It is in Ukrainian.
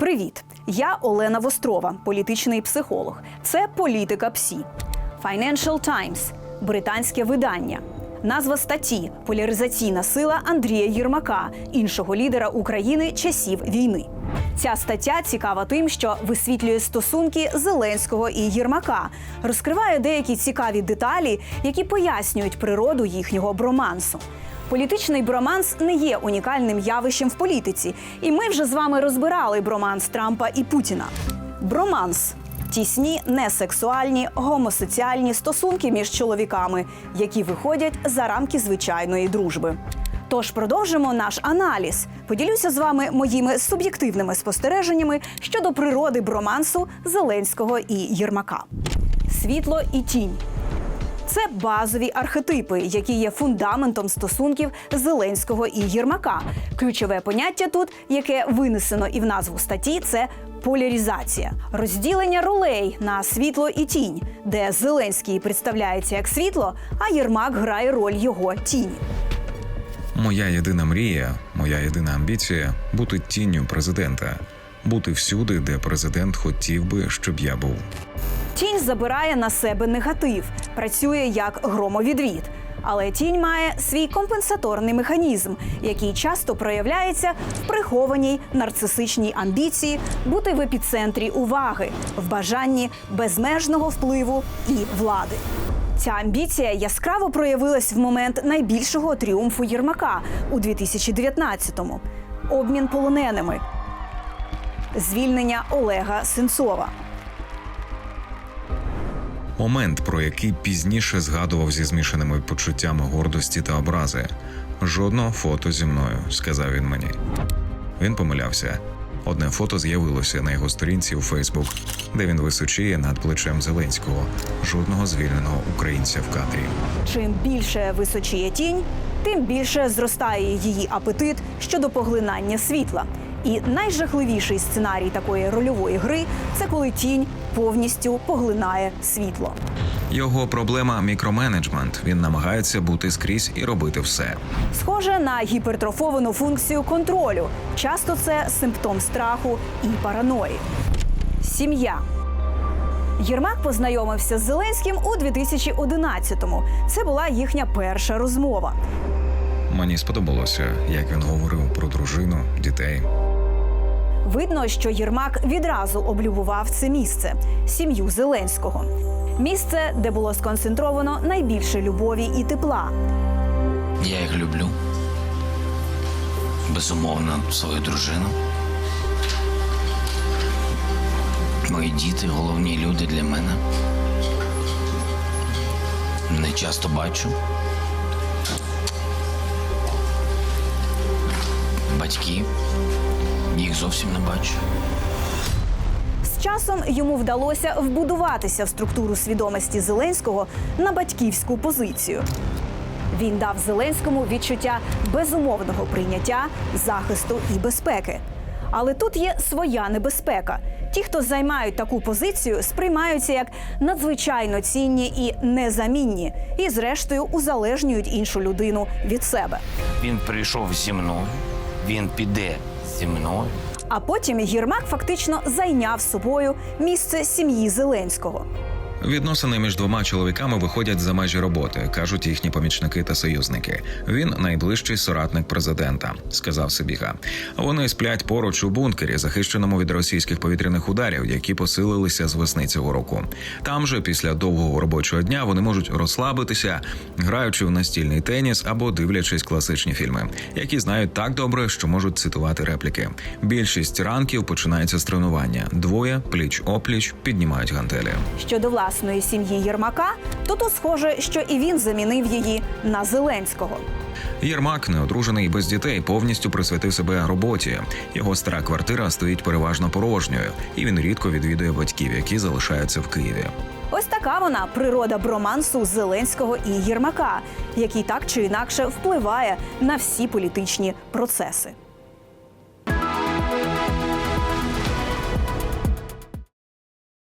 Привіт! Я Олена Вострова, політичний психолог. Це політика ПСІ. Financial Times – британське видання. Назва статті Поляризаційна сила Андрія Єрмака, іншого лідера України часів війни. Ця стаття цікава тим, що висвітлює стосунки Зеленського і Єрмака, розкриває деякі цікаві деталі, які пояснюють природу їхнього бромансу. Політичний броманс не є унікальним явищем в політиці, і ми вже з вами розбирали броманс Трампа і Путіна. Броманс тісні, несексуальні, гомосоціальні стосунки між чоловіками, які виходять за рамки звичайної дружби. Тож продовжимо наш аналіз. Поділюся з вами моїми суб'єктивними спостереженнями щодо природи бромансу Зеленського і Єрмака. Світло і тінь. Це базові архетипи, які є фундаментом стосунків Зеленського і Єрмака. Ключове поняття тут, яке винесено і в назву статті, це поляризація, розділення ролей на світло і тінь, де Зеленський представляється як світло, а Єрмак грає роль його тіні. Моя єдина мрія, моя єдина амбіція бути тінню президента, бути всюди, де президент хотів би, щоб я був. Тінь забирає на себе негатив, працює як громовідвід. Але тінь має свій компенсаторний механізм, який часто проявляється в прихованій нарцисичній амбіції бути в епіцентрі уваги, в бажанні безмежного впливу і влади. Ця амбіція яскраво проявилась в момент найбільшого тріумфу Єрмака у 2019-му – обмін полоненими, звільнення Олега Сенцова. Момент, про який пізніше згадував зі змішаними почуттями гордості та образи. Жодного фото зі мною, сказав він мені. Він помилявся. Одне фото з'явилося на його сторінці у Фейсбук, де він височіє над плечем Зеленського. Жодного звільненого українця в кадрі. Чим більше височіє тінь, тим більше зростає її апетит щодо поглинання світла. І найжахливіший сценарій такої рольової гри це коли тінь повністю поглинає світло. Його проблема мікроменеджмент. Він намагається бути скрізь і робити все. Схоже на гіпертрофовану функцію контролю. Часто це симптом страху і параної. Сім'я. Єрмак познайомився з Зеленським у 2011-му. Це була їхня перша розмова. Мені сподобалося, як він говорив про дружину, дітей. Видно, що Єрмак відразу облюбував це місце сім'ю Зеленського. Місце, де було сконцентровано найбільше любові і тепла. Я їх люблю. Безумовно, свою дружину. Мої діти головні люди для мене. Не часто бачу. Батьки. Їх зовсім не бачу. З часом йому вдалося вбудуватися в структуру свідомості Зеленського на батьківську позицію. Він дав Зеленському відчуття безумовного прийняття, захисту і безпеки. Але тут є своя небезпека. Ті, хто займають таку позицію, сприймаються як надзвичайно цінні і незамінні, і, зрештою, узалежнюють іншу людину від себе. Він прийшов зі мною, він піде зі мною. А потім Єрмак фактично зайняв собою місце сім'ї Зеленського. Відносини між двома чоловіками виходять за межі роботи, кажуть їхні помічники та союзники. Він найближчий соратник президента, сказав Сибіга. Вони сплять поруч у бункері, захищеному від російських повітряних ударів, які посилилися з весни цього року. Там же, після довгого робочого дня, вони можуть розслабитися, граючи в настільний теніс або дивлячись класичні фільми, які знають так добре, що можуть цитувати репліки. Більшість ранків починається з тренування. Двоє пліч опліч піднімають гантелі. Щодо власної сім'ї Єрмака, то то схоже, що і він замінив її на Зеленського. Єрмак, неодружений і без дітей, повністю присвятив себе роботі. Його стара квартира стоїть переважно порожньою, і він рідко відвідує батьків, які залишаються в Києві. Ось така вона природа бромансу Зеленського і Єрмака, який так чи інакше впливає на всі політичні процеси.